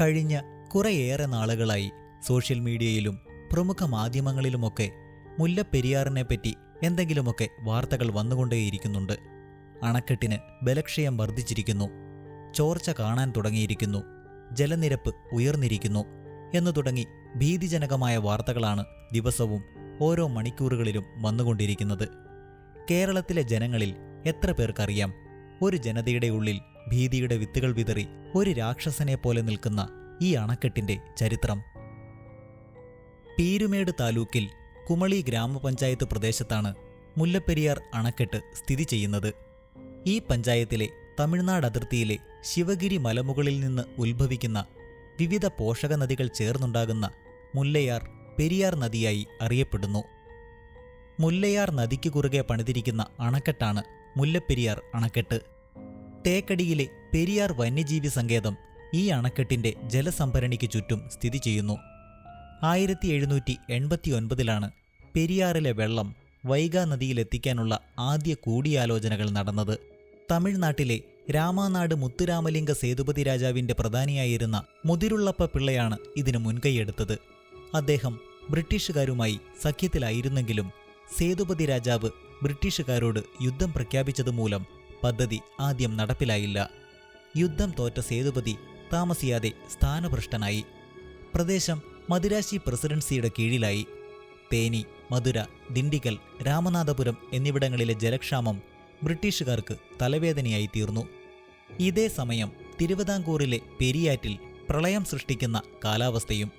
കഴിഞ്ഞ കുറേയേറെ നാളുകളായി സോഷ്യൽ മീഡിയയിലും പ്രമുഖ മാധ്യമങ്ങളിലുമൊക്കെ മുല്ലപ്പെരിയാറിനെ പറ്റി എന്തെങ്കിലുമൊക്കെ വാർത്തകൾ വന്നുകൊണ്ടേയിരിക്കുന്നുണ്ട്. അണക്കെട്ടിന് ബലക്ഷയം വർദ്ധിച്ചിരിക്കുന്നു. ചോർച്ച കാണാൻ തുടങ്ങിയിരിക്കുന്നു. ജലനിരപ്പ് ഉയർന്നിരിക്കുന്നു എന്നു തുടങ്ങി ഭീതിജനകമായ വാർത്തകളാണ് ദിവസവും ഓരോ മണിക്കൂറുകളിലും വന്നുകൊണ്ടിരിക്കുന്നത്. കേരളത്തിലെ ജനങ്ങളിൽ എത്ര പേർക്കറിയാം? ഒരു ജനതയുടെ ഉള്ളിൽ ഭീതിയുടെ വിത്തുകൾ വിതറി ഒരു രാക്ഷസനെ പോലെ നിൽക്കുന്ന ഈ അണക്കെട്ടിന്റെ ചരിത്രം. പീരുമേട് താലൂക്കിൽ കുമളി ഗ്രാമപഞ്ചായത്ത് പ്രദേശത്താണ് മുല്ലപ്പെരിയാർ അണക്കെട്ട് സ്ഥിതി ചെയ്യുന്നത്. ഈ പഞ്ചായത്തിലെ തമിഴ്നാട് അതിർത്തിയിലെ ശിവഗിരി മലമുകളിൽ നിന്ന് ഉത്ഭവിക്കുന്ന വിവിധ പോഷക നദികൾ ചേർന്നുണ്ടാകുന്ന മുല്ലയാർ പെരിയാർ നദിയായി അറിയപ്പെടുന്നു. മുല്ലയാർ നദിക്ക് കുറുകെ പണിതിരിക്കുന്ന അണക്കെട്ടാണ് മുല്ലപ്പെരിയാർ അണക്കെട്ട്. തേക്കടിയിലെ പെരിയാർ വന്യജീവി സങ്കേതം ഈ അണക്കെട്ടിന്റെ ജലസംഭരണിക്ക് ചുറ്റും സ്ഥിതി ചെയ്യുന്നു. ആയിരത്തി എഴുന്നൂറ്റി എൺപത്തി ഒൻപതിലാണ് പെരിയാറിലെ വെള്ളം വൈഗാ നദിയിലെത്തിക്കാനുള്ള ആദ്യ കൂടിയാലോചനകൾ നടന്നത്. തമിഴ്നാട്ടിലെ രാമാനാട് മുത്തുരാമലിംഗ സേതുപതി രാജാവിന്റെ പ്രധാനിയായിരുന്ന മുതിരുള്ളപ്പ പിള്ളയാണ് ഇതിന് മുൻകൈയെടുത്തത്. അദ്ദേഹം ബ്രിട്ടീഷുകാരുമായി സഖ്യത്തിലായിരുന്നെങ്കിലും സേതുപതി രാജാവ് ബ്രിട്ടീഷുകാരോട് യുദ്ധം പ്രഖ്യാപിച്ചതുമൂലം പദ്ധതി ആദ്യം നടപ്പിലായില്ല. യുദ്ധം തോറ്റ സേതുപതി താമസിയാതെ സ്ഥാനഭ്രഷ്ടനായി. പ്രദേശം മദുരാശി പ്രസിഡൻസിയുടെ കീഴിലായി. തേനി മധുര ദിണ്ടിഗൽ രാമനാഥപുരം എന്നിവിടങ്ങളിലെ ജലക്ഷാമം ബ്രിട്ടീഷുകാർക്ക് തലവേദനയായി തീർന്നു. ഇതേ സമയം തിരുവിതാംകൂറിലെ പെരിയാറ്റിൽ പ്രളയം സൃഷ്ടിക്കുന്ന കാലാവസ്ഥയും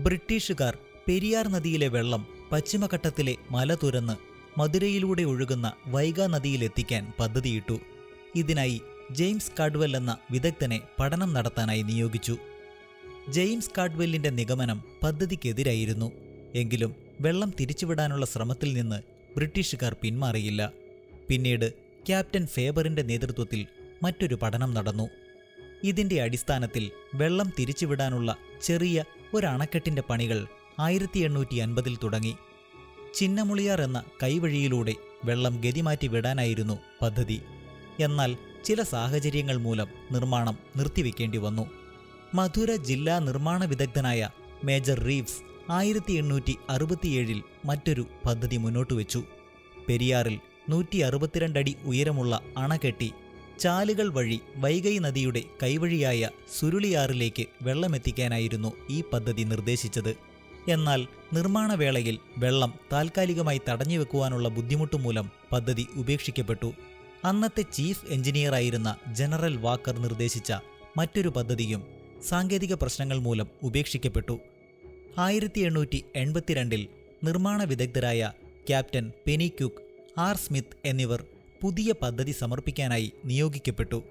ബ്രിട്ടീഷുകാർ പെരിയാർ നദിയിലെ വെള്ളം പശ്ചിമഘട്ടത്തിലെ മല തുരന്ന് മധുരയിലൂടെ ഒഴുകുന്ന വൈഗാ നദിയിലെത്തിക്കാൻ പദ്ധതിയിട്ടു. ഇതിനായി ജെയിംസ് കാഡ്വെൽ എന്ന വിദഗ്ധനെ പഠനം നടത്താനായി നിയോഗിച്ചു. ജെയിംസ് കാഡ്വെല്ലിന്റെ നിഗമനം പദ്ധതിക്കെതിരായിരുന്നു. എങ്കിലും വെള്ളം തിരിച്ചുവിടാനുള്ള ശ്രമത്തിൽ നിന്ന് ബ്രിട്ടീഷുകാർ പിന്മാറിയില്ല. പിന്നീട് ക്യാപ്റ്റൻ ഫേബറിന്റെ നേതൃത്വത്തിൽ മറ്റൊരു പഠനം നടന്നു. ഇതിന്റെ അടിസ്ഥാനത്തിൽ വെള്ളം തിരിച്ചുവിടാനുള്ള ചെറിയ ഒരു അണക്കെട്ടിന്റെ പണികൾ ആയിരത്തി എണ്ണൂറ്റി അൻപതിൽ തുടങ്ങി. ചിന്നമുളിയാർ എന്ന കൈവഴിയിലൂടെ വെള്ളം ഗതിമാറ്റി വിടാനായിരുന്നു പദ്ധതി. എന്നാൽ ചില സാഹചര്യങ്ങൾ മൂലം നിർമ്മാണം നിർത്തിവെക്കേണ്ടി വന്നു. മധുര ജില്ലാ നിർമ്മാണ വിദഗ്ധനായ മേജർ റീവ്സ് ആയിരത്തി എണ്ണൂറ്റി അറുപത്തിയേഴിൽ മറ്റൊരു പദ്ധതി മുന്നോട്ട് വെച്ചു. പെരിയാറിൽ നൂറ്റി അറുപത്തിരണ്ടടി ഉയരമുള്ള അണകെട്ടി ചാലുകൾ വഴി വൈഗൈ നദിയുടെ കൈവഴിയായ സുരുളിയാറിലേക്ക് വെള്ളമെത്തിക്കാനായിരുന്നു ഈ പദ്ധതി നിർദ്ദേശിച്ചത്. എന്നാൽ നിർമ്മാണവേളയിൽ വെള്ളം താൽക്കാലികമായി തടഞ്ഞു തടഞ്ഞുവെക്കുവാനുള്ള ബുദ്ധിമുട്ട് മൂലം പദ്ധതി ഉപേക്ഷിക്കപ്പെട്ടു. അന്നത്തെ ചീഫ് എഞ്ചിനീയറായിരുന്ന ജനറൽ വാക്കർ നിർദ്ദേശിച്ച മറ്റൊരു പദ്ധതിയും സാങ്കേതിക പ്രശ്നങ്ങൾ മൂലം ഉപേക്ഷിക്കപ്പെട്ടു. ആയിരത്തി എണ്ണൂറ്റി എൺപത്തിരണ്ടിൽ നിർമ്മാണ വിദഗ്ധരായ captain Pennycuick R Smith എന്നിവർ പുതിയ പദ്ധതി സമർപ്പിക്കാനായി നിയോഗിക്കപ്പെട്ടു.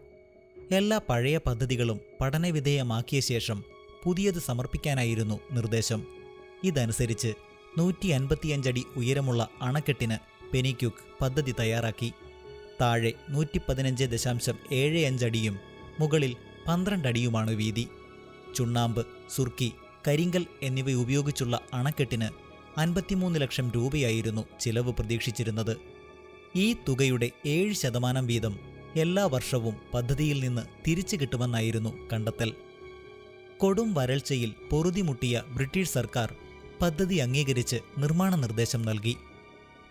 എല്ലാ പഴയ പദ്ധതികളും പഠനവിധേയമാക്കിയ ശേഷം പുതിയത് സമർപ്പിക്കാനായിരുന്നു നിർദ്ദേശം. ഇതനുസരിച്ച് നൂറ്റി അൻപത്തിയഞ്ചടി ഉയരമുള്ള അണക്കെട്ടിന് പെനിക്യുക്ക് പദ്ധതി തയ്യാറാക്കി. താഴെ നൂറ്റി പതിനഞ്ച് ദശാംശം ഏഴ് അഞ്ചടിയും മുകളിൽ പന്ത്രണ്ടടിയുമാണ് വീതി. ചുണ്ണാമ്പ് സുർക്കി കരിങ്കൽ എന്നിവ ഉപയോഗിച്ചുള്ള അണക്കെട്ടിന് അൻപത്തിമൂന്ന് ലക്ഷം രൂപയായിരുന്നു ചിലവ് പ്രതീക്ഷിച്ചിരുന്നത്. ഈ തുകയുടെ ഏഴ് ശതമാനം വീതം എല്ലാ വർഷവും പദ്ധതിയിൽ നിന്ന് തിരിച്ചു കിട്ടുമെന്നായിരുന്നു കണ്ടെത്തൽ. കൊടും വരൾച്ചയിൽ പൊറുതിമുട്ടിയ ബ്രിട്ടീഷ് സർക്കാർ പദ്ധതി അംഗീകരിച്ച് നിർമ്മാണ നിർദ്ദേശം നൽകി.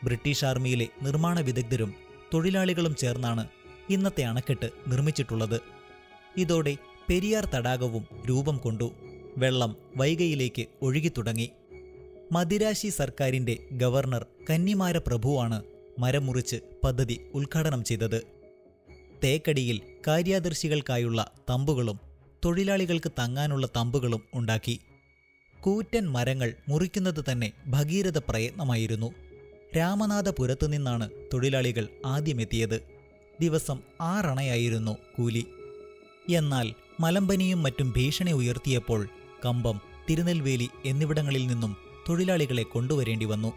ബ്രിട്ടീഷ് ആർമിയിലെ നിർമ്മാണ വിദഗ്ധരും തൊഴിലാളികളും ചേർന്നാണ് ഇന്നത്തെ അണക്കെട്ട് നിർമ്മിച്ചിട്ടുള്ളത്. ഇതോടെ പെരിയാർ തടാകവും രൂപം കൊണ്ടു. വെള്ളം വൈകയിലേക്ക് ഒഴുകിത്തുടങ്ങി മദിരാശി സർക്കാരിന്റെ ഗവർണർ കന്നിമാര പ്രഭുവാണ് മരം മുറിച്ച് പദ്ധതി ഉദ്ഘാടനം ചെയ്തത്. തേക്കടിയിൽ കാര്യാദർശികൾക്കായുള്ള തമ്പുകളും തൊഴിലാളികൾക്ക് തങ്ങാനുള്ള തമ്പുകളും ഉണ്ടാക്കി. കൂറ്റൻ മരങ്ങൾ മുറിക്കുന്നത് തന്നെ ഭഗീരഥ പ്രയത്നമായിരുന്നു. രാമനാഥപുരത്തു നിന്നാണ് തൊഴിലാളികൾ ആദ്യമെത്തിയത്. ദിവസം ആറണയായിരുന്നു കൂലി. എന്നാൽ മലമ്പനിയും മറ്റും ഭീഷണി ഉയർത്തിയപ്പോൾ കമ്പം തിരുനെൽവേലി എന്നിവിടങ്ങളിൽ നിന്നും തൊഴിലാളികളെ കൊണ്ടുവരേണ്ടി വന്നു.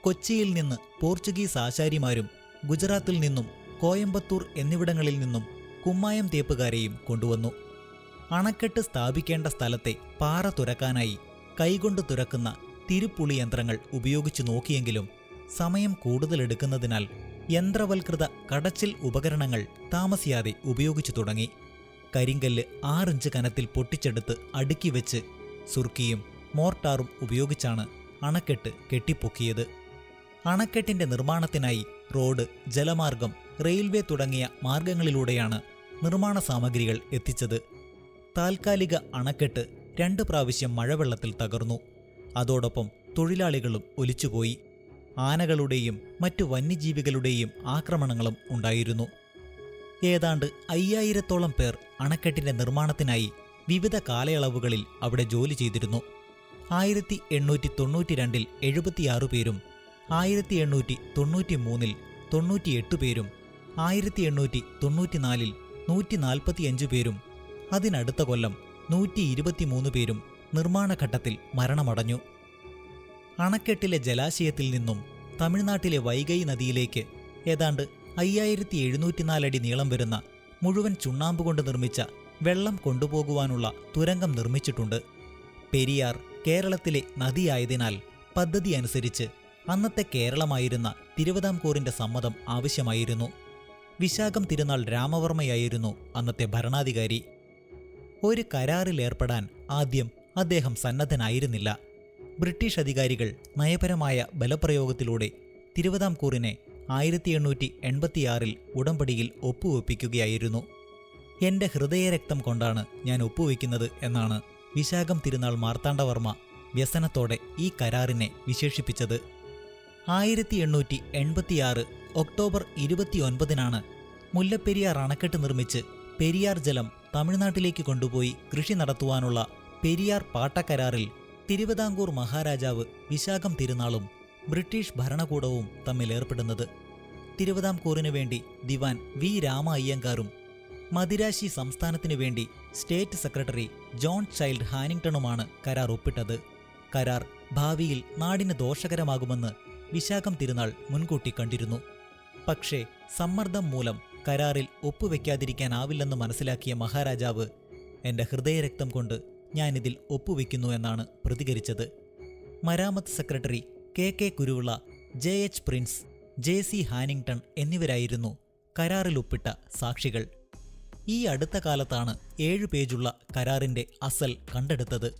കൊച്ചിയിൽ നിന്ന് പോർച്ചുഗീസ് ആശാരിമാരും ഗുജറാത്തിൽ നിന്നും കോയമ്പത്തൂർ എന്നിവിടങ്ങളിൽ നിന്നും കുമ്മായം തേപ്പുകാരെയും കൊണ്ടുവന്നു. അണക്കെട്ട് സ്ഥാപിക്കേണ്ട സ്ഥലത്തെ പാറ തുരക്കാനായി കൈകൊണ്ട് തുരക്കുന്ന തിരുപ്പുളി യന്ത്രങ്ങൾ ഉപയോഗിച്ചു നോക്കിയെങ്കിലും സമയം കൂടുതലെടുക്കുന്നതിനാൽ യന്ത്രവൽകൃത കടച്ചിൽ ഉപകരണങ്ങൾ താമസിയാതെ ഉപയോഗിച്ചു തുടങ്ങി. കരിങ്കല്ല് ആറിഞ്ച് കനത്തിൽ പൊട്ടിച്ചെടുത്ത് അടുക്കി വെച്ച് സുർക്കിയും മോർട്ടാറും ഉപയോഗിച്ചാണ് അണക്കെട്ട് കെട്ടിപ്പൊക്കിയത്. അണക്കെട്ടിന്റെ നിർമ്മാണത്തിനായി റോഡ് ജലമാർഗം റെയിൽവേ തുടങ്ങിയ മാർഗങ്ങളിലൂടെയാണ് നിർമ്മാണ സാമഗ്രികൾ എത്തിച്ചത്. താൽക്കാലിക അണക്കെട്ട് രണ്ട് പ്രാവശ്യം മഴവെള്ളത്തിൽ തകർന്നു. അതോടൊപ്പം തൊഴിലാളികളും ഒലിച്ചുപോയി. ആനകളുടെയും മറ്റു വന്യജീവികളുടെയും ആക്രമണങ്ങളും ഉണ്ടായിരുന്നു. ഏതാണ്ട് അയ്യായിരത്തോളം പേർ അണക്കെട്ടിന്റെ നിർമ്മാണത്തിനായി വിവിധ കാലയളവുകളിൽ അവിടെ ജോലി ചെയ്തിരുന്നു. ആയിരത്തി എണ്ണൂറ്റി തൊണ്ണൂറ്റി രണ്ടിൽ എഴുപത്തിയാറ് പേരും ആയിരത്തി എണ്ണൂറ്റി തൊണ്ണൂറ്റി മൂന്നിൽ തൊണ്ണൂറ്റിയെട്ട് പേരും ആയിരത്തി എണ്ണൂറ്റി തൊണ്ണൂറ്റിനാലിൽ നൂറ്റി നാൽപ്പത്തിയഞ്ച് പേരും അതിനടുത്ത കൊല്ലം നൂറ്റി ഇരുപത്തിമൂന്ന് പേരും നിർമ്മാണഘട്ടത്തിൽ മരണമടഞ്ഞു. അണക്കെട്ടിലെ ജലാശയത്തിൽ നിന്നും തമിഴ്നാട്ടിലെ വൈഗൈ നദിയിലേക്ക് ഏതാണ്ട് അയ്യായിരത്തി എഴുന്നൂറ്റിനാലടി നീളം വരുന്ന മുഴുവൻ ചുണ്ണാമ്പ് കൊണ്ട് നിർമ്മിച്ച വെള്ളം കൊണ്ടുപോകുവാനുള്ള തുരങ്കം നിർമ്മിച്ചിട്ടുണ്ട്. പെരിയാർ കേരളത്തിലെ നദിയായതിനാൽ പദ്ധതി അനുസരിച്ച് അന്നത്തെ കേരളമായിരുന്ന തിരുവിതാംകൂറിന്റെ സമ്മതം ആവശ്യമായിരുന്നു. വിശാഖം തിരുനാൾ രാമവർമ്മയായിരുന്നു അന്നത്തെ ഭരണാധികാരി. ഒരു കരാറിൽ ഏർപ്പെടാൻ ആദ്യം അദ്ദേഹം സന്നദ്ധനായിരുന്നില്ല. ബ്രിട്ടീഷ് അധികാരികൾ നയപരമായ ബലപ്രയോഗത്തിലൂടെ തിരുവിതാംകൂറിനെ ആയിരത്തി എണ്ണൂറ്റി എൺപത്തിയാറിൽ ഉടമ്പടിയിൽ ഒപ്പുവെപ്പിക്കുകയായിരുന്നു. എന്റെ ഹൃദയരക്തം കൊണ്ടാണ് ഞാൻ ഒപ്പുവെക്കുന്നത് എന്നാണ് വിശാഖം തിരുനാൾ മാർത്താണ്ഡവർമ്മ വ്യസനത്തോടെ ഈ കരാറിനെ വിശേഷിപ്പിച്ചത്. ആയിരത്തി എണ്ണൂറ്റി എൺപത്തിയാറ് ഒക്ടോബർ ഇരുപത്തിയൊൻപതിനാണ് മുല്ലപ്പെരിയാർ അണക്കെട്ട് നിർമ്മിച്ച് പെരിയാർ ജലം തമിഴ്നാട്ടിലേക്ക് കൊണ്ടുപോയി കൃഷി നടത്തുവാനുള്ള പെരിയാർ പാട്ടക്കരാറിൽ തിരുവിതാംകൂർ മഹാരാജാവ് വിശാഖം തിരുനാളും ബ്രിട്ടീഷ് ഭരണകൂടവും തമ്മിൽ ഏർപ്പെടുന്നത്. തിരുവിതാംകൂറിനു വേണ്ടി ദിവാൻ വി രാമ അയ്യങ്കാറും മദിരാശി സംസ്ഥാനത്തിനു വേണ്ടി സ്റ്റേറ്റ് സെക്രട്ടറി ജോൺ ചൈൽഡ് ഹാനിങ്ടണുമാണ് കരാർ ഒപ്പിട്ടത്. കരാർ ഭാവിയിൽ നാടിന് ദോഷകരമാകുമെന്ന് വിശാഖം തിരുനാൾ മുൻകൂട്ടി കണ്ടിരുന്നു. പക്ഷേ സമ്മർദ്ദം മൂലം കരാറിൽ ഒപ്പുവെക്കാതിരിക്കാനാവില്ലെന്ന് മനസ്സിലാക്കിയ മഹാരാജാവ് എന്റെ ഹൃദയരക്തം കൊണ്ട് ഞാനിതിൽ ഒപ്പുവെക്കുന്നു എന്നാണ് പ്രതികരിച്ചത്. മരാമത്ത് secretary K K Kuruvila J H Prince J C Hannington എന്നിവരായിരുന്നു കരാറിൽ ഒപ്പിട്ട സാക്ഷികൾ. ഈ അടുത്ത കാലത്താണ് ഏഴ് പേജുള്ള കരാറിന്റെ അസൽ കണ്ടെടുത്തത്.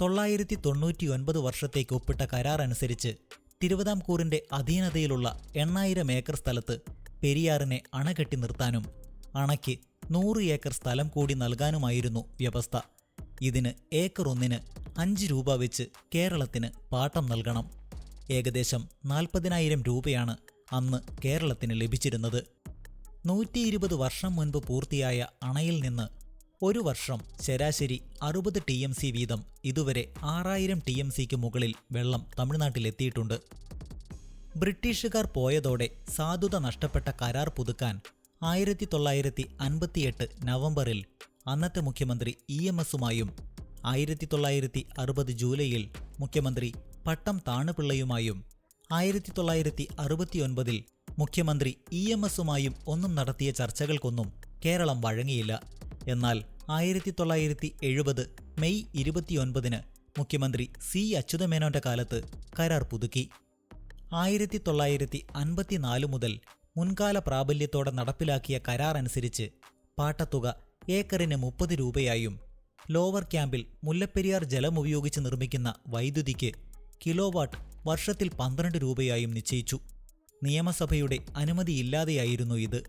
തൊള്ളായിരത്തി തൊണ്ണൂറ്റി ഒൻപത് വർഷത്തേക്ക് ഒപ്പിട്ട കരാർ അനുസരിച്ച് തിരുവിതാംകൂറിന്റെ അധീനതയിലുള്ള എണ്ണായിരം ഏക്കർ സ്ഥലത്ത് പെരിയാറിനെ അണകെട്ടി നിർത്താനും അണയ്ക്ക് നൂറ് ഏക്കർ സ്ഥലം കൂടി നൽകാനുമായിരുന്നു വ്യവസ്ഥ. ഇതിന് ഏക്കർ ഒന്നിന് അഞ്ച് രൂപ വെച്ച് കേരളത്തിന് പാട്ടം നൽകണം. ഏകദേശം നാൽപ്പതിനായിരം രൂപയാണ് അന്ന് കേരളത്തിന് ലഭിച്ചിരുന്നത്. നൂറ്റി ഇരുപത് വർഷം മുൻപ് പൂർത്തിയായ അണയിൽ നിന്ന് ഒരു വർഷം ശരാശരി അറുപത് ടി എം സി വീതം ഇതുവരെ ആറായിരം ടി എം സിക്ക് മുകളിൽ വെള്ളം തമിഴ്നാട്ടിലെത്തിയിട്ടുണ്ട്. ബ്രിട്ടീഷുകാർ പോയതോടെ സാധുത നഷ്ടപ്പെട്ട കരാർ പുതുക്കാൻ ആയിരത്തി തൊള്ളായിരത്തി അൻപത്തിയെട്ട് നവംബറിൽ അന്നത്തെ മുഖ്യമന്ത്രി ഇ എം എസുമായും ആയിരത്തി തൊള്ളായിരത്തി അറുപത് ജൂലൈയിൽ മുഖ്യമന്ത്രി പട്ടം താണുപിള്ളയുമായും ആയിരത്തി തൊള്ളായിരത്തി അറുപത്തിയൊൻപതിൽ മുഖ്യമന്ത്രി ഇ എം എസുമായും ഒന്നും നടത്തിയ ചർച്ചകൾക്കൊന്നും കേരളം വഴങ്ങിയില്ല. എന്നാൽ ആയിരത്തി തൊള്ളായിരത്തി എഴുപത് മെയ് ഇരുപത്തിയൊൻപതിന് മുഖ്യമന്ത്രി സി അച്യുതമേനോന്റെ കാലത്ത് കരാർ പുതുക്കി. ആയിരത്തി തൊള്ളായിരത്തി അൻപത്തിനാല് മുതൽ മുൻകാല പ്രാബല്യത്തോടെ നടപ്പിലാക്കിയ കരാർ അനുസരിച്ച് പാട്ടത്തുക ഏക്കറിന് മുപ്പത് രൂപയായും ലോവർ ക്യാമ്പിൽ മുല്ലപ്പെരിയാർ ജലം ഉപയോഗിച്ച് നിർമ്മിക്കുന്ന വൈദ്യുതിക്ക് കിലോവാട്ട് വർഷത്തിൽ പന്ത്രണ്ട് രൂപയായും നിശ്ചയിച്ചു. നിയമസഭയുടെ അനുമതിയില്ലാതെയായിരുന്നു ഇത്.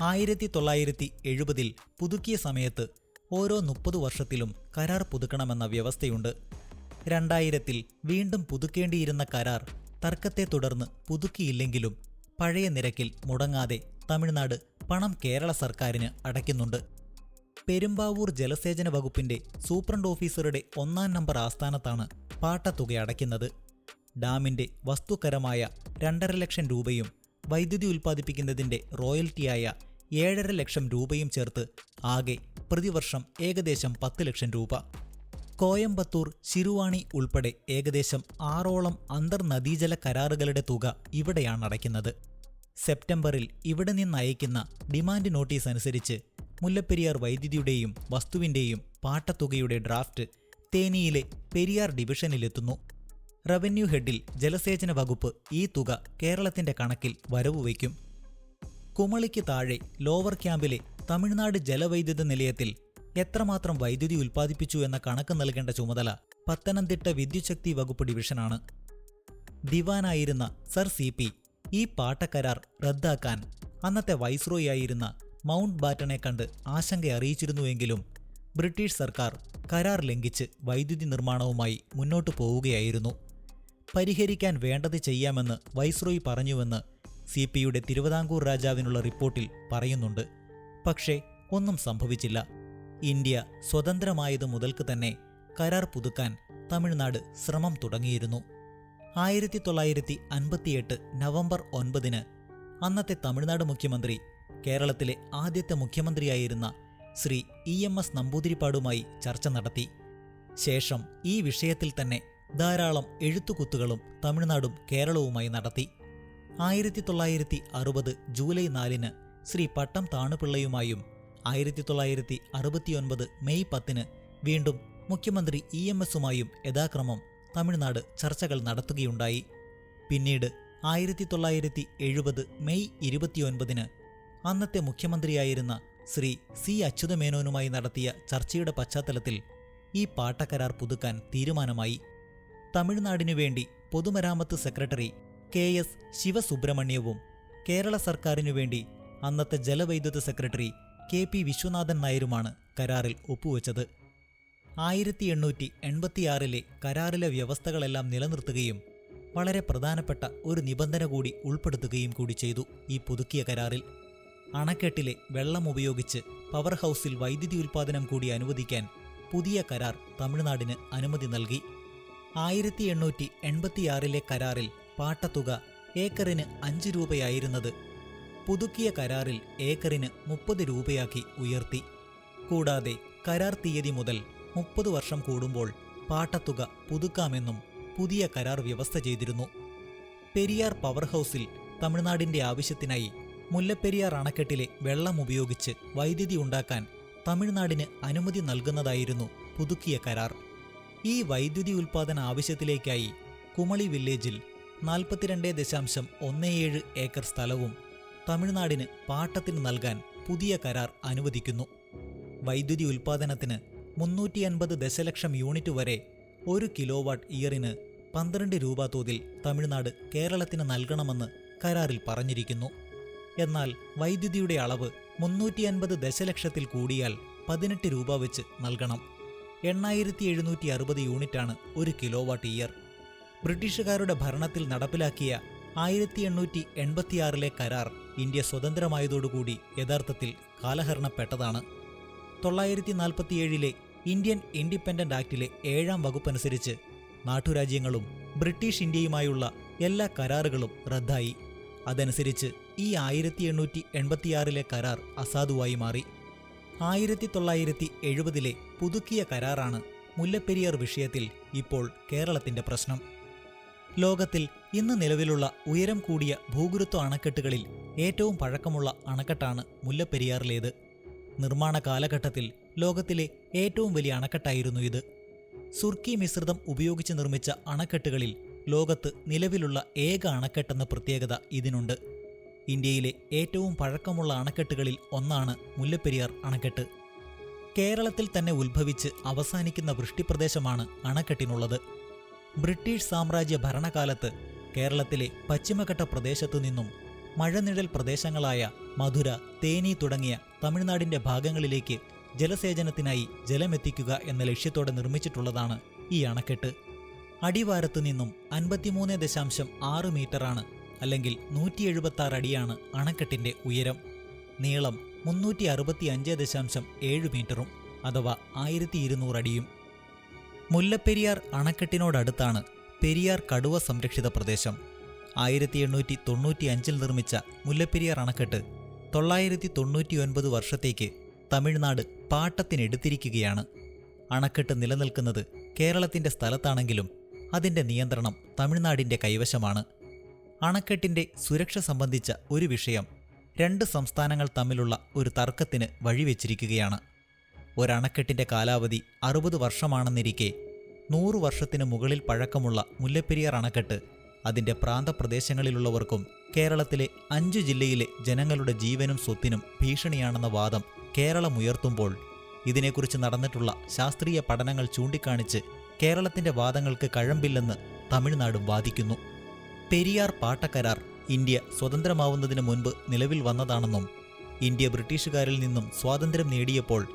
ആയിരത്തി തൊള്ളായിരത്തി എഴുപതിൽ പുതുക്കിയ സമയത്ത് ഓരോ മുപ്പത് വർഷത്തിലും കരാർ പുതുക്കണമെന്ന വ്യവസ്ഥയുണ്ട്. രണ്ടായിരത്തിൽ വീണ്ടും പുതുക്കേണ്ടിയിരുന്ന കരാർ തർക്കത്തെ തുടർന്ന് പുതുക്കിയില്ലെങ്കിലും പഴയ നിരക്കിൽ മുടങ്ങാതെ തമിഴ്നാട് പണം കേരള സർക്കാരിന് അടയ്ക്കുന്നുണ്ട്. പെരുമ്പാവൂർ ജലസേചന വകുപ്പിന്റെ സൂപ്രണ്ട് ഓഫീസറുടെ ഒന്നാം നമ്പർ ആസ്ഥാനത്താണ് പാട്ടത്തുക അടയ്ക്കുന്നത്. ഡാമിന്റെ വസ്തുക്കരമായ രണ്ടര ലക്ഷം രൂപയും വൈദ്യുതി ഉൽപ്പാദിപ്പിക്കുന്നതിന്റെ റോയൽറ്റിയായ ഏഴര ലക്ഷം രൂപയും ചേർത്ത് ആകെ പ്രതിവർഷം ഏകദേശം പത്ത് ലക്ഷം രൂപ. കോയമ്പത്തൂർ ശിരുവാണി ഉൾപ്പെടെ ഏകദേശം ആറോളം അന്തർനദീജല കരാറുകളുടെ തുക ഇവിടെയാണ് അടയ്ക്കുന്നത്. സെപ്റ്റംബറിൽ ഇവിടെ നിന്ന് അയക്കുന്ന ഡിമാൻഡ് നോട്ടീസ് അനുസരിച്ച് മുല്ലപ്പെരിയാർ വൈദ്യുതിയുടെയും വസ്തുവിന്റെയും പാട്ടത്തുകയുടെ ഡ്രാഫ്റ്റ് തേനിയിലെ പെരിയാർ ഡിവിഷനിലെത്തുന്നു. റവന്യൂ ഹെഡിൽ ജലസേചന വകുപ്പ് ഈ തുക കേരളത്തിന്റെ കണക്കിൽ വരവ് വയ്ക്കും. കുമളിക്ക് താഴെ ലോവർ ക്യാമ്പിലെ തമിഴ്നാട് ജലവൈദ്യുത നിലയത്തിൽ എത്രമാത്രം വൈദ്യുതി ഉൽപ്പാദിപ്പിച്ചു എന്ന കണക്ക് നൽകേണ്ട ചുമതല പത്തനംതിട്ട വിദ്യുച്ഛക്തി വകുപ്പ് ഡിവിഷനാണ്. ദിവാനായിരുന്ന സർ സി പി ഈ പാട്ടക്കരാർ റദ്ദാക്കാൻ അന്നത്തെ വൈസ്രോയായിരുന്ന മൗണ്ട് ബാറ്റനെ കണ്ട് ആശങ്ക അറിയിച്ചിരുന്നുവെങ്കിലും ബ്രിട്ടീഷ് സർക്കാർ കരാർ ലംഘിച്ച് വൈദ്യുതി നിർമ്മാണവുമായി മുന്നോട്ടു പോവുകയായിരുന്നു. പരിഹരിക്കാൻ വേണ്ടത് ചെയ്യാമെന്ന് വൈസ്രോയി പറഞ്ഞുവെന്ന് സി പിയുടെ തിരുവിതാംകൂർ രാജാവിനുള്ള റിപ്പോർട്ടിൽ പറയുന്നുണ്ട്. പക്ഷേ ഒന്നും സംഭവിച്ചില്ല. ഇന്ത്യ സ്വതന്ത്രമായതു മുതൽക്ക് തന്നെ കരാർ പുതുക്കാൻ തമിഴ്നാട് ശ്രമം തുടങ്ങിയിരുന്നു. ആയിരത്തി തൊള്ളായിരത്തി അൻപത്തിയെട്ട് നവംബർ ഒൻപതിന് അന്നത്തെ തമിഴ്നാട് മുഖ്യമന്ത്രി കേരളത്തിലെ ആദ്യത്തെ മുഖ്യമന്ത്രിയായിരുന്ന ശ്രീ ഇ എം എസ് നമ്പൂതിരിപ്പാടുമായി ചർച്ച നടത്തി. ശേഷം ഈ വിഷയത്തിൽ തന്നെ ധാരാളം എഴുത്തുകുത്തുകളും തമിഴ്നാടും കേരളവുമായി നടത്തി. ആയിരത്തി തൊള്ളായിരത്തി അറുപത് ജൂലൈ നാലിന് ശ്രീ പട്ടം താണുപിള്ളയുമായും ആയിരത്തി തൊള്ളായിരത്തി അറുപത്തിയൊൻപത് മെയ് പത്തിന് വീണ്ടും മുഖ്യമന്ത്രി ഇ എം എസുമായും യഥാക്രമം തമിഴ്നാട് ചർച്ചകൾ നടത്തുകയുണ്ടായി. പിന്നീട് ആയിരത്തി തൊള്ളായിരത്തി എഴുപത് മെയ് ഇരുപത്തിയൊൻപതിന് അന്നത്തെ മുഖ്യമന്ത്രിയായിരുന്ന ശ്രീ സി അച്യുതമേനോനുമായി നടത്തിയ ചർച്ചയുടെ പശ്ചാത്തലത്തിൽ ഈ പാട്ടക്കരാർ പുതുക്കാൻ തീരുമാനമായി. തമിഴ്നാടിനു വേണ്ടി പൊതുമരാമത്ത് സെക്രട്ടറി കെ എസ് ശിവസുബ്രഹ്മണ്യവും കേരള സർക്കാരിനു വേണ്ടി അന്നത്തെ ജലവൈദ്യുത സെക്രട്ടറി കെ പി വിശ്വനാഥൻ നായരുമാണ് കരാറിൽ ഒപ്പുവെച്ചത്. ആയിരത്തി എണ്ണൂറ്റി എൺപത്തിയാറിലെ കരാറിലെ വ്യവസ്ഥകളെല്ലാം നിലനിർത്തുകയും വളരെ പ്രധാനപ്പെട്ട ഒരു നിബന്ധന കൂടി ഉൾപ്പെടുത്തുകയും കൂടി ചെയ്തു ഈ പുതുക്കിയ കരാറിൽ. അണക്കെട്ടിലെ വെള്ളം ഉപയോഗിച്ച് പവർ ഹൗസിൽ വൈദ്യുതി ഉൽപ്പാദനം കൂടി അനുവദിക്കാൻ പുതിയ കരാർ തമിഴ്നാടിന് അനുമതി നൽകി. ആയിരത്തി എണ്ണൂറ്റി എൺപത്തിയാറിലെ കരാറിൽ പാട്ടത്തുക ഏക്കറിന് അഞ്ച് രൂപയായിരുന്നത് പുതുക്കിയ കരാറിൽ ഏക്കറിന് മുപ്പത് രൂപയാക്കി ഉയർത്തി. കൂടാതെ കരാർ തീയതി മുതൽ മുപ്പത് വർഷം കൂടുമ്പോൾ പാട്ടത്തുക പുതുക്കാമെന്നും പുതിയ കരാർ വ്യവസ്ഥ ചെയ്തിരുന്നു. പെരിയാർ പവർ ഹൗസിൽ തമിഴ്നാടിന്റെ ആവശ്യത്തിനായി മുല്ലപ്പെരിയാർ അണക്കെട്ടിലെ വെള്ളം ഉപയോഗിച്ച് വൈദ്യുതി ഉണ്ടാക്കാൻ തമിഴ്നാടിന് അനുമതി നൽകുന്നതായിരുന്നു പുതുക്കിയ കരാർ. ഈ വൈദ്യുതി ഉൽപാദന ആവശ്യത്തിലേക്കായി കുമളി വില്ലേജിൽ നാൽപ്പത്തിരണ്ട് ദശാംശം ഒന്ന് ഏഴ് ഏക്കർ സ്ഥലവും തമിഴ്നാടിന് പാട്ടത്തിന് നൽകാൻ പുതിയ കരാർ അനുവദിക്കുന്നു. വൈദ്യുതി ഉൽപാദനത്തിന് മുന്നൂറ്റി അൻപത് ദശലക്ഷം യൂണിറ്റ് വരെ ഒരു കിലോവാട്ട് ഇയറിന് പന്ത്രണ്ട് രൂപ തോതിൽ തമിഴ്നാട് കേരളത്തിന് നൽകണമെന്ന് കരാറിൽ പറഞ്ഞിരിക്കുന്നു. എന്നാൽ വൈദ്യുതിയുടെ അളവ് മുന്നൂറ്റി അൻപത് ദശലക്ഷത്തിൽ കൂടിയാൽ പതിനെട്ട് രൂപ വെച്ച് നൽകണം. എണ്ണായിരത്തി എഴുന്നൂറ്റി അറുപത് യൂണിറ്റാണ് ഒരു കിലോവാട്ട് ഇയർ. ബ്രിട്ടീഷുകാരുടെ ഭരണത്തിൽ നടപ്പിലാക്കിയ ആയിരത്തി എണ്ണൂറ്റി എൺപത്തിയാറിലെ കരാർ ഇന്ത്യ സ്വതന്ത്രമായതോടുകൂടി യഥാർത്ഥത്തിൽ കാലഹരണപ്പെട്ടതാണ്. തൊള്ളായിരത്തി നാൽപ്പത്തിയേഴിലെ ഇന്ത്യൻ ഇൻഡിപെൻഡന്റ് ആക്ടിലെ ഏഴാം വകുപ്പനുസരിച്ച് നാട്ടുരാജ്യങ്ങളും ബ്രിട്ടീഷ് ഇന്ത്യയുമായുള്ള എല്ലാ കരാറുകളും റദ്ദായി. അതനുസരിച്ച് ഈ ആയിരത്തി എണ്ണൂറ്റി എൺപത്തിയാറിലെ കരാർ അസാധുവായി മാറി. ആയിരത്തി തൊള്ളായിരത്തി എഴുപതിലെ പുതുക്കിയ കരാറാണ് മുല്ലപ്പെരിയാർ വിഷയത്തിൽ ഇപ്പോൾ കേരളത്തിന്റെ പ്രശ്നം. ലോകത്തിൽ ഇന്ന് നിലവിലുള്ള ഉയരം കൂടിയ ഭൂഗുരുത്വ അണക്കെട്ടുകളിൽ ഏറ്റവും പഴക്കമുള്ള അണക്കെട്ടാണ് മുല്ലപ്പെരിയാറിലേത്. നിർമ്മാണ കാലഘട്ടത്തിൽ ലോകത്തിലെ ഏറ്റവും വലിയ അണക്കെട്ടായിരുന്നു ഇത്. സുർക്കി മിശ്രിതം ഉപയോഗിച്ച് നിർമ്മിച്ച അണക്കെട്ടുകളിൽ ലോകത്ത് നിലവിലുള്ള ഏക അണക്കെട്ടെന്ന പ്രത്യേകത ഇതിനുണ്ട്. ഇന്ത്യയിലെ ഏറ്റവും പഴക്കമുള്ള അണക്കെട്ടുകളിൽ ഒന്നാണ് മുല്ലപ്പെരിയാർ അണക്കെട്ട്. കേരളത്തിൽ തന്നെ ഉത്ഭവിച്ച് അവസാനിക്കുന്ന വൃഷ്ടിപ്രദേശമാണ് അണക്കെട്ടിനുള്ളത്. ബ്രിട്ടീഷ് സാമ്രാജ്യ ഭരണകാലത്ത് കേരളത്തിലെ പശ്ചിമഘട്ട പ്രദേശത്തു നിന്നും മഴനിഴൽ പ്രദേശങ്ങളായ മധുര തേനി തുടങ്ങിയ തമിഴ്നാടിന്റെ ഭാഗങ്ങളിലേക്ക് ജലസേചനത്തിനായി ജലമെത്തിക്കുക എന്ന ലക്ഷ്യത്തോടെ നിർമ്മിച്ചിട്ടുള്ളതാണ് ഈ അണക്കെട്ട്. അടിവാരത്തു നിന്നും അൻപത്തിമൂന്ന് ദശാംശം ആറ് മീറ്ററാണ് അല്ലെങ്കിൽ നൂറ്റി എഴുപത്തി ആറ് അടിയാണ് അണക്കെട്ടിന്റെ ഉയരം. നീളം മുന്നൂറ്റി അറുപത്തി അഞ്ച് ദശാംശം ഏഴ് മീറ്ററും അഥവാ ആയിരത്തി ഇരുന്നൂറ് അടിയും. മുല്ലപ്പെരിയാർ അണക്കെട്ടിനോടടുത്താണ് പെരിയാർ കടുവ സംരക്ഷിത പ്രദേശം. ആയിരത്തി എണ്ണൂറ്റി തൊണ്ണൂറ്റി അഞ്ചിൽ നിർമ്മിച്ച മുല്ലപ്പെരിയാർ അണക്കെട്ട് തൊള്ളായിരത്തി തൊണ്ണൂറ്റി ഒൻപത് വർഷത്തേക്ക് തമിഴ്നാട് പാട്ടത്തിനെടുത്തിരിക്കുകയാണ്. അണക്കെട്ട് നിലനിൽക്കുന്നത് കേരളത്തിന്റെ സ്ഥലത്താണെങ്കിലും അതിന്റെ നിയന്ത്രണം തമിഴ്നാടിന്റെ കൈവശമാണ്. അണക്കെട്ടിന്റെ സുരക്ഷ സംബന്ധിച്ച ഒരു വിഷയം രണ്ട് സംസ്ഥാനങ്ങൾ തമ്മിലുള്ള ഒരു തർക്കത്തിന് വഴിവെച്ചിരിക്കുകയാണ്. ഒരണക്കെട്ടിന്റെ കാലാവധി അറുപത് വർഷമാണെന്നിരിക്കെ നൂറു വർഷത്തിന് മുകളിൽ പഴക്കമുള്ള മുല്ലപ്പെരിയാർ അണക്കെട്ട് അതിന്റെ പ്രാന്തപ്രദേശങ്ങളിലുള്ളവർക്കും കേരളത്തിലെ അഞ്ചു ജില്ലയിലെ ജനങ്ങളുടെ ജീവനും സ്വത്തിനും ഭീഷണിയാണെന്ന വാദം കേരളമുയർത്തുമ്പോൾ ഇതിനെക്കുറിച്ച് നടന്നിട്ടുള്ള ശാസ്ത്രീയ പഠനങ്ങൾ ചൂണ്ടിക്കാണിച്ച് കേരളത്തിന്റെ വാദങ്ങൾക്ക് കഴമ്പില്ലെന്ന് തമിഴ്നാടും വാദിക്കുന്നു. പെരിയാർ പാട്ടക്കരാർ ഇന്ത്യ സ്വതന്ത്രമാവുന്നതിന് മുൻപ് നിലവിൽ വന്നതാണെന്നും ഇന്ത്യ ബ്രിട്ടീഷുകാരിൽ നിന്നും സ്വാതന്ത്ര്യം നേടിയപ്പോൾ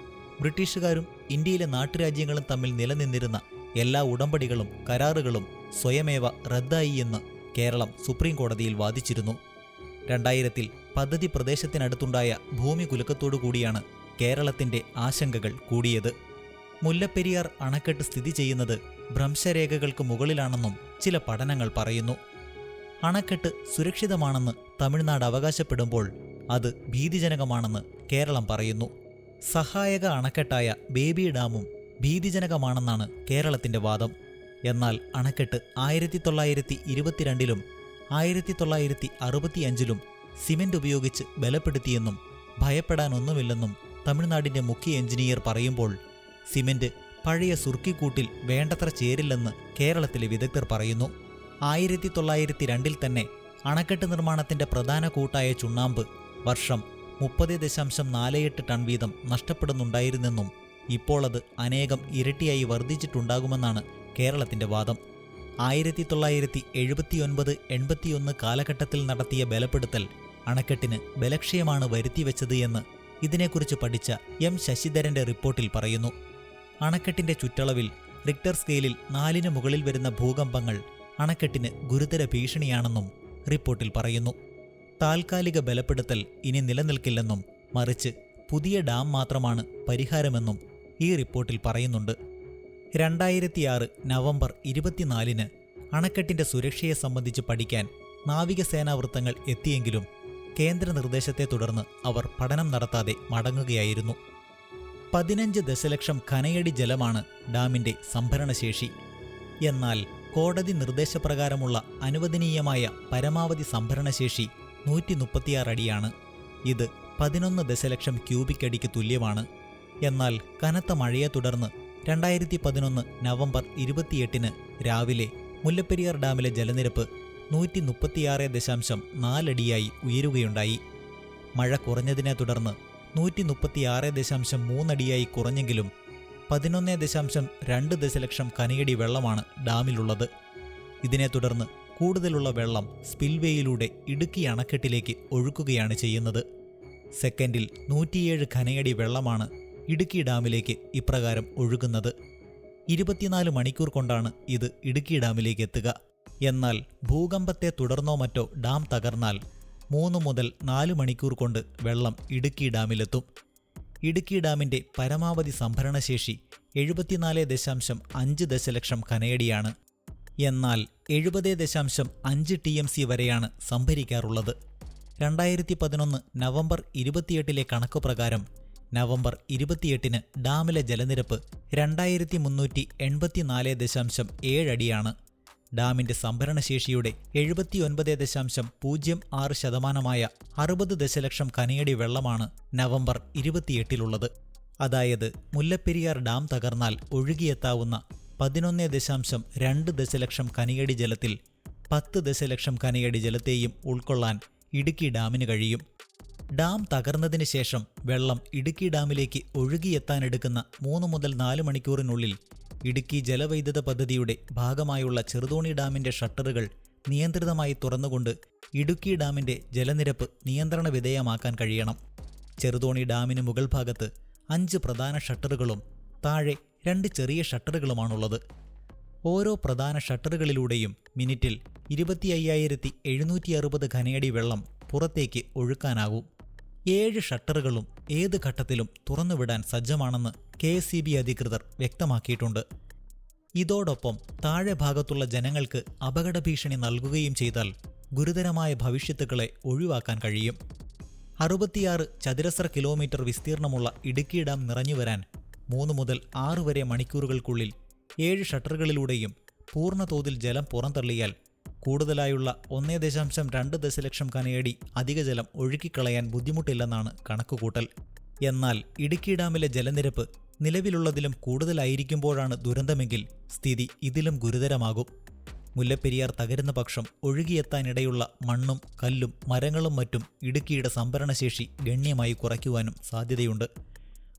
ബ്രിട്ടീഷുകാരും ഇന്ത്യയിലെ നാട്ടുരാജ്യങ്ങളും തമ്മിൽ നിലനിന്നിരുന്ന എല്ലാ ഉടമ്പടികളും കരാറുകളും സ്വയമേവ റദ്ദായി എന്ന് കേരളം സുപ്രീം കോടതിയിൽ വാദിച്ചിരുന്നു. രണ്ടായിരത്തിൽ പദ്ധതി പ്രദേശത്തിനടുത്തുണ്ടായ ഭൂമി കുലുക്കത്തോടു കൂടിയാണ് കേരളത്തിന്റെ ആശങ്കകൾ കൂടിയത്. മുല്ലപ്പെരിയാർ അണക്കെട്ട് സ്ഥിതി ചെയ്യുന്നത് ഭ്രംശരേഖകൾക്ക് മുകളിലാണെന്നും ചില പഠനങ്ങൾ പറയുന്നു. അണക്കെട്ട് സുരക്ഷിതമാണെന്ന് തമിഴ്നാട് അവകാശപ്പെടുമ്പോൾ അത് ഭീതിജനകമാണെന്ന് കേരളം പറയുന്നു. സഹായക അണക്കെട്ടായ ബേബി ഡാമും ഭീതിജനകമാണെന്നാണ് കേരളത്തിന്റെ വാദം. എന്നാൽ അണക്കെട്ട് ആയിരത്തി തൊള്ളായിരത്തി ഇരുപത്തിരണ്ടിലും ആയിരത്തി തൊള്ളായിരത്തി അറുപത്തിയഞ്ചിലും സിമന്റ് ഉപയോഗിച്ച് ബലപ്പെടുത്തിയെന്നും ഭയപ്പെടാനൊന്നുമില്ലെന്നും തമിഴ്നാടിന്റെ മുഖ്യ എഞ്ചിനീയർ പറയുമ്പോൾ സിമന്റ് പഴയ സുർക്കിക്കൂട്ടിൽ വേണ്ടത്ര ചേരില്ലെന്ന് കേരളത്തിലെ വിദഗ്ധർ പറയുന്നു. ആയിരത്തി തൊള്ളായിരത്തി രണ്ടിൽ തന്നെ അണക്കെട്ട് നിർമ്മാണത്തിന്റെ പ്രധാന കൂട്ടായ ചുണ്ണാമ്പ് വർഷം മുപ്പത് ദശാംശം നാല് എട്ട് ടൺ വീതം നഷ്ടപ്പെടുന്നുണ്ടായിരുന്നെന്നും ഇപ്പോൾ അത് അനേകം ഇരട്ടിയായി വർദ്ധിച്ചിട്ടുണ്ടാകുമെന്നാണ് കേരളത്തിന്റെ വാദം. ആയിരത്തി തൊള്ളായിരത്തി എഴുപത്തിയൊൻപത് എൺപത്തിയൊന്ന് കാലഘട്ടത്തിൽ നടത്തിയ ബലപ്പെടുത്തൽ അണക്കെട്ടിന് ബലക്ഷയമാണ് വരുത്തിവെച്ചത് എന്ന് ഇതിനെക്കുറിച്ച് പഠിച്ച എം ശശിധരന്റെ റിപ്പോർട്ടിൽ പറയുന്നു. അണക്കെട്ടിന്റെ ചുറ്റളവിൽ റിക്ടർ സ്കെയിലിൽ നാലിന് മുകളിൽ വരുന്ന ഭൂകമ്പങ്ങൾ അണക്കെട്ടിന് ഗുരുതര ഭീഷണിയാണെന്നും റിപ്പോർട്ടിൽ പറയുന്നു. താൽക്കാലിക ബലപ്പെടുത്തൽ ഇനി നിലനിൽക്കില്ലെന്നും മറിച്ച് പുതിയ ഡാം മാത്രമാണ് പരിഹാരമെന്നും ഈ റിപ്പോർട്ടിൽ പറയുന്നുണ്ട്. രണ്ടായിരത്തിയാറ് നവംബർ ഇരുപത്തിനാലിന് അണക്കെട്ടിന്റെ സുരക്ഷയെ സംബന്ധിച്ച് പഠിക്കാൻ നാവികസേനാ വൃത്തങ്ങൾ എത്തിയെങ്കിലും കേന്ദ്ര നിർദ്ദേശത്തെ തുടർന്ന് അവർ പഠനം നടത്താതെ മടങ്ങുകയായിരുന്നു. പതിനഞ്ച് ദശലക്ഷം ഖനയടി ജലമാണ് ഡാമിന്റെ സംഭരണശേഷി. എന്നാൽ കോടതി നിർദ്ദേശപ്രകാരമുള്ള അനുവദനീയമായ പരമാവധി സംഭരണശേഷി നൂറ്റി മുപ്പത്തിയാറ് അടിയാണ് ഇത് പതിനൊന്ന് ദശലക്ഷം ക്യൂബിക് അടിക്ക് തുല്യമാണ്. എന്നാൽ കനത്ത മഴയെ തുടർന്ന് രണ്ടായിരത്തി പതിനൊന്ന് നവംബർ ഇരുപത്തിയെട്ടിന് രാവിലെ മുല്ലപ്പെരിയാർ ഡാമിലെ ജലനിരപ്പ് നൂറ്റി മുപ്പത്തിയാറ് ദശാംശം നാലടിയായി ഉയരുകയുണ്ടായി. മഴ കുറഞ്ഞതിനെ തുടർന്ന് നൂറ്റി മുപ്പത്തിയാറ് ദശാംശം മൂന്നടിയായി കുറഞ്ഞെങ്കിലും പതിനൊന്ന് ദശാംശം രണ്ട് ദശലക്ഷം കനയടി വെള്ളമാണ് ഡാമിലുള്ളത്. ഇതിനെ തുടർന്ന് കൂടുതലുള്ള വെള്ളം സ്പിൽവേയിലൂടെ ഇടുക്കി അണക്കെട്ടിലേക്ക് ഒഴുക്കുകയാണ് ചെയ്യുന്നത്. സെക്കൻഡിൽ നൂറ്റിയേഴ് ഖനയടി വെള്ളമാണ് ഇടുക്കി ഡാമിലേക്ക് ഇപ്രകാരം ഒഴുകുന്നത്. ഇരുപത്തിനാല് മണിക്കൂർ കൊണ്ടാണ് ഇത് ഇടുക്കി ഡാമിലേക്ക് എത്തുക. എന്നാൽ ഭൂകമ്പത്തെ തുടർന്നോ മറ്റോ ഡാം തകർന്നാൽ മൂന്ന് മുതൽ നാല് മണിക്കൂർ കൊണ്ട് വെള്ളം ഇടുക്കി ഡാമിലെത്തും. ഇടുക്കി ഡാമിന്റെ പരമാവധി സംഭരണശേഷി എഴുപത്തിനാല് ദശാംശം അഞ്ച് ദശലക്ഷം കനയടിയാണ് എന്നാൽ എഴുപത് ദശാംശം അഞ്ച് ടി എം സി വരെയാണ് സംഭരിക്കാറുള്ളത്. രണ്ടായിരത്തി പതിനൊന്ന് നവംബർ ഇരുപത്തിയെട്ടിലെ കണക്ക് പ്രകാരം നവംബർ ഇരുപത്തിയെട്ടിന് ഡാമിലെ ജലനിരപ്പ് രണ്ടായിരത്തി മുന്നൂറ്റി എൺപത്തിനാല് ദശാംശം ഏഴടിയാണ് ഡാമിന്റെ സംഭരണശേഷിയുടെ എഴുപത്തിയൊൻപത് ദശാംശം പൂജ്യം ആറ് ശതമാനമായ അറുപത് ദശലക്ഷം കനയടി വെള്ളമാണ് നവംബർ ഇരുപത്തിയെട്ടിലുള്ളത്. അതായത് മുല്ലപ്പെരിയാർ ഡാം തകർന്നാൽ ഒഴുകിയെത്താവുന്ന പതിനൊന്ന് ദശാംശം രണ്ട് ദശലക്ഷം കനയടി ജലത്തിൽ പത്ത് ദശലക്ഷം കനയടി ജലത്തെയും ഉൾക്കൊള്ളാൻ ഇടുക്കി ഡാമിന് കഴിയും. ഡാം തകർന്നതിന് ശേഷം വെള്ളം ഇടുക്കി ഡാമിലേക്ക് ഒഴുകിയെത്താനെടുക്കുന്ന മൂന്ന് മുതൽ നാല് മണിക്കൂറിനുള്ളിൽ ഇടുക്കി ജലവൈദ്യുത പദ്ധതിയുടെ ഭാഗമായുള്ള ചെറുതോണി ഡാമിന്റെ ഷട്ടറുകൾ നിയന്ത്രിതമായി തുറന്നുകൊണ്ട് ഇടുക്കി ഡാമിന്റെ ജലനിരപ്പ് നിയന്ത്രണ വിധേയമാക്കാൻ കഴിയണം. ചെറുതോണി ഡാമിന് മുകൾ ഭാഗത്ത് അഞ്ച് പ്രധാന ഷട്ടറുകളും താഴെ രണ്ട് ചെറിയ ഷട്ടറുകളുമാണുള്ളത്. ഓരോ പ്രധാന ഷട്ടറുകളിലൂടെയും മിനിറ്റിൽ ഇരുപത്തി അയ്യായിരത്തി എഴുന്നൂറ്റി അറുപത് ഖനയടി വെള്ളം പുറത്തേക്ക് ഒഴുക്കാനാകും. ഏഴ് ഷട്ടറുകളും ഏത് ഘട്ടത്തിലും തുറന്നുവിടാൻ സജ്ജമാണെന്ന് കെ അധികൃതർ വ്യക്തമാക്കിയിട്ടുണ്ട്. ഇതോടൊപ്പം താഴെ ഭാഗത്തുള്ള ജനങ്ങൾക്ക് അപകട ഭീഷണി നൽകുകയും ചെയ്താൽ ഗുരുതരമായ ഭവിഷ്യത്തുക്കളെ ഒഴിവാക്കാൻ കഴിയും. അറുപത്തിയാറ് ചതുരശ്ര കിലോമീറ്റർ വിസ്തീർണമുള്ള ഇടുക്കി ഡാം നിറഞ്ഞുവരാൻ മൂന്ന് മുതൽ ആറ് വരെ മണിക്കൂറുകൾക്കുള്ളിൽ ഏഴ് ഷട്ടറുകളിലൂടെയും പൂർണതോതിൽ ജലം പുറന്തള്ളിയാൽ കൂടുതലായുള്ള ഒന്നേ ദശാംശം രണ്ട് ദശലക്ഷം കനയടി അധിക ജലം ഒഴുക്കിക്കളയാൻ ബുദ്ധിമുട്ടില്ലെന്നാണ് കണക്കുകൂട്ടൽ. എന്നാൽ ഇടുക്കി ഡാമിലെ ജലനിരപ്പ് നിലവിലുള്ളതിലും കൂടുതലായിരിക്കുമ്പോഴാണ് ദുരന്തമെങ്കിൽ സ്ഥിതി ഇതിലും ഗുരുതരമാകും. മുല്ലപ്പെരിയാർ തകരുന്ന പക്ഷം ഒഴുകിയെത്താനിടയുള്ള മണ്ണും കല്ലും മരങ്ങളും മറ്റും ഇടുക്കിയുടെ സംഭരണശേഷി ഗണ്യമായി കുറയ്ക്കുവാനും സാധ്യതയുണ്ട്.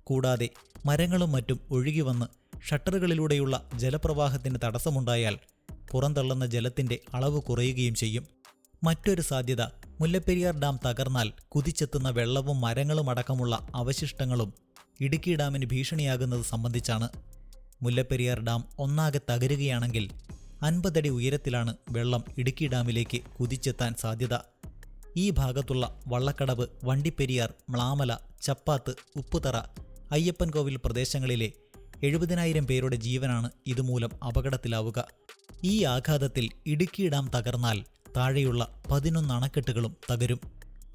കൂടാതെ മരങ്ങളും മറ്റും ഒഴുകി വന്ന് ഷട്ടറുകളിലൂടെയുള്ള ജലപ്രവാഹത്തിന് തടസ്സമുണ്ടായാൽ പുറന്തള്ളുന്ന ജലത്തിന്റെ അളവ് കുറയുകയും ചെയ്യും. മറ്റൊരു സാധ്യത മുല്ലപ്പെരിയാർ ഡാം തകർന്നാൽ കുതിച്ചെത്തുന്ന വെള്ളവും മരങ്ങളും അടക്കമുള്ള അവശിഷ്ടങ്ങളും ഇടുക്കി ഡാമിന് ഭീഷണിയാകുന്നത് സംബന്ധിച്ചാണ്. മുല്ലപ്പെരിയാർ ഡാം ഒന്നാകെ തകരുകയാണെങ്കിൽ അൻപതടി ഉയരത്തിലാണ് വെള്ളം ഇടുക്കി ഡാമിലേക്ക് കുതിച്ചെത്താൻ സാധ്യത. ഈ ഭാഗത്തുള്ള വള്ളക്കടവ് വണ്ടിപ്പെരിയാർ മ്ലാമല ചപ്പാത്ത് ഉപ്പുതറ അയ്യപ്പൻകോവിൽ പ്രദേശങ്ങളിലെ എഴുപതിനായിരം പേരുടെ ജീവനാണ് ഇതുമൂലം അപകടത്തിലാവുക. ഈ ആഘാതത്തിൽ ഇടുക്കി ഡാം തകർന്നാൽ താഴെയുള്ള പതിനൊന്ന് അണക്കെട്ടുകളും തകരും.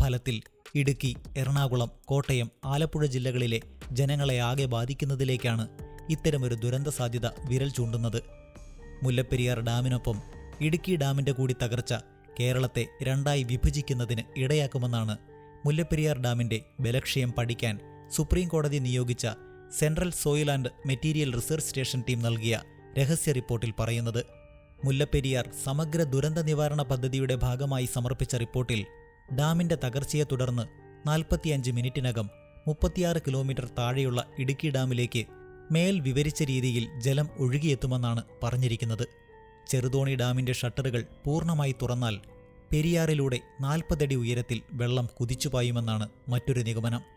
ഫലത്തിൽ ഇടുക്കി എറണാകുളം കോട്ടയം ആലപ്പുഴ ജില്ലകളിലെ ജനങ്ങളെ ആകെ ബാധിക്കുന്നതിലേക്കാണ് ഇത്തരമൊരു ദുരന്ത സാധ്യത വിരൽ ചൂണ്ടുന്നത്. മുല്ലപ്പെരിയാർ ഡാമിനൊപ്പം ഇടുക്കി ഡാമിന്റെ കൂടി തകർച്ച കേരളത്തെ രണ്ടായി വിഭജിക്കുന്നതിന് ഇടയാക്കുമെന്നാണ് മുല്ലപ്പെരിയാർ ഡാമിന്റെ ബലക്ഷയം പഠിക്കാൻ സുപ്രീം കോടതി നിയോഗിച്ച central soil and material research station team നൽകിയ രഹസ്യ റിപ്പോർട്ടിൽ പറയുന്നത് മുല്ലപ്പെരിയാർ സമഗ്ര ദുരന്ത നിവാരണ പദ്ധതിയുടെ ഭാഗമായി സമർപ്പിച്ച റിപ്പോർട്ടിൽ ഡാമിന്റെ തകർച്ചയെ തുടർന്ന് നാൽപ്പത്തിയഞ്ച് മിനിറ്റിനകം മുപ്പത്തിയാറ് കിലോമീറ്റർ താഴെയുള്ള ഇടുക്കി ഡാമിലേക്ക് മേൽ വിവരിച്ച രീതിയിൽ ജലം ഒഴുകിയെത്തുമെന്നാണ് പറഞ്ഞിരിക്കുന്നത്. ചെറുതോണി ഡാമിന്റെ ഷട്ടറുകൾ പൂർണമായി തുറന്നാൽ പെരിയാറിലൂടെ നാൽപ്പതടി ഉയരത്തിൽ വെള്ളം കുതിച്ചുപായുമെന്നാണ് മറ്റൊരു നിഗമനം.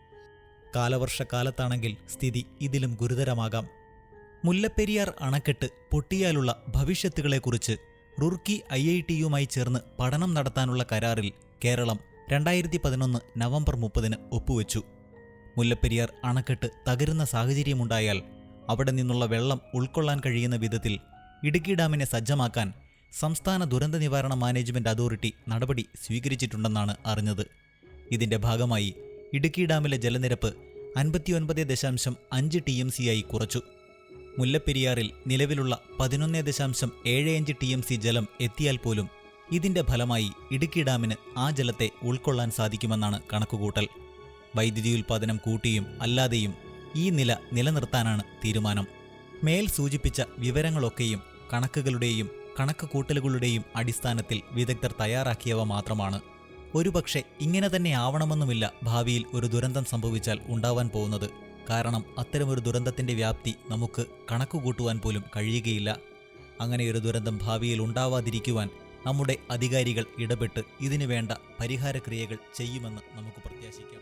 കാലവർഷക്കാലത്താണെങ്കിൽ സ്ഥിതി ഇതിലും ഗുരുതരമാകാം. മുല്ലപ്പെരിയാർ അണക്കെട്ട് പൊട്ടിയാലുള്ള ഭവിഷ്യത്തുകളെക്കുറിച്ച് റുർക്കി ഐ ഐ ടിയുമായി ചേർന്ന് പഠനം നടത്താനുള്ള കരാറിൽ കേരളം രണ്ടായിരത്തി പതിനൊന്ന് നവംബർ മുപ്പതിന് ഒപ്പുവെച്ചു. മുല്ലപ്പെരിയാർ അണക്കെട്ട് തകരുന്ന സാഹചര്യമുണ്ടായാൽ അവിടെ നിന്നുള്ള വെള്ളം ഉൾക്കൊള്ളാൻ കഴിയുന്ന വിധത്തിൽ ഇടുക്കി ഡാമിനെ സജ്ജമാക്കാൻ സംസ്ഥാന ദുരന്ത നിവാരണ മാനേജ്മെന്റ് അതോറിറ്റി നടപടി സ്വീകരിച്ചിട്ടുണ്ടെന്നാണ് അറിഞ്ഞത്. ഇതിന്റെ ഭാഗമായി ഇടുക്കി ഡാമിലെ ജലനിരപ്പ് അൻപത്തിയൊൻപത് ദശാംശം അഞ്ച് ടി എം സിയായി കുറച്ചു. മുല്ലപ്പെരിയാറിൽ നിലവിലുള്ള പതിനൊന്ന് ദശാംശം ഏഴ് അഞ്ച് ടി എം സി ജലം എത്തിയാൽ പോലും ഇതിന്റെ ഫലമായി ഇടുക്കി ഡാമിന് ആ ജലത്തെ ഉൾക്കൊള്ളാൻ സാധിക്കുമെന്നാണ് കണക്കുകൂട്ടൽ. വൈദ്യുതി ഉൽപ്പാദനം കൂട്ടിയും അല്ലാതെയും ഈ നില നിലനിർത്താനാണ് തീരുമാനം. മേൽ സൂചിപ്പിച്ച വിവരങ്ങളൊക്കെയും കണക്കുകളുടെയും കണക്ക് കൂട്ടലുകളുടെയും അടിസ്ഥാനത്തിൽ വിദഗ്ധർ തയ്യാറാക്കിയവ മാത്രമാണ്. ഒരുപക്ഷെ ഇങ്ങനെ തന്നെ ആവണമെന്നുമില്ല ഭാവിയിൽ ഒരു ദുരന്തം സംഭവിച്ചാൽ ഉണ്ടാവാൻ പോകുന്നത്. കാരണം അത്തരമൊരു ദുരന്തത്തിന്റെ വ്യാപ്തി നമുക്ക് കണക്കുകൂട്ടുവാൻ പോലും കഴിയുകയില്ല. അങ്ങനെയൊരു ദുരന്തം ഭാവിയിൽ ഉണ്ടാവാതിരിക്കുവാൻ നമ്മുടെ അധികാരികൾ ഇടപെട്ട് ഇതിനു വേണ്ട പരിഹാരക്രിയകൾ ചെയ്യുമെന്ന് നമുക്ക് പ്രത്യാശിക്കാം.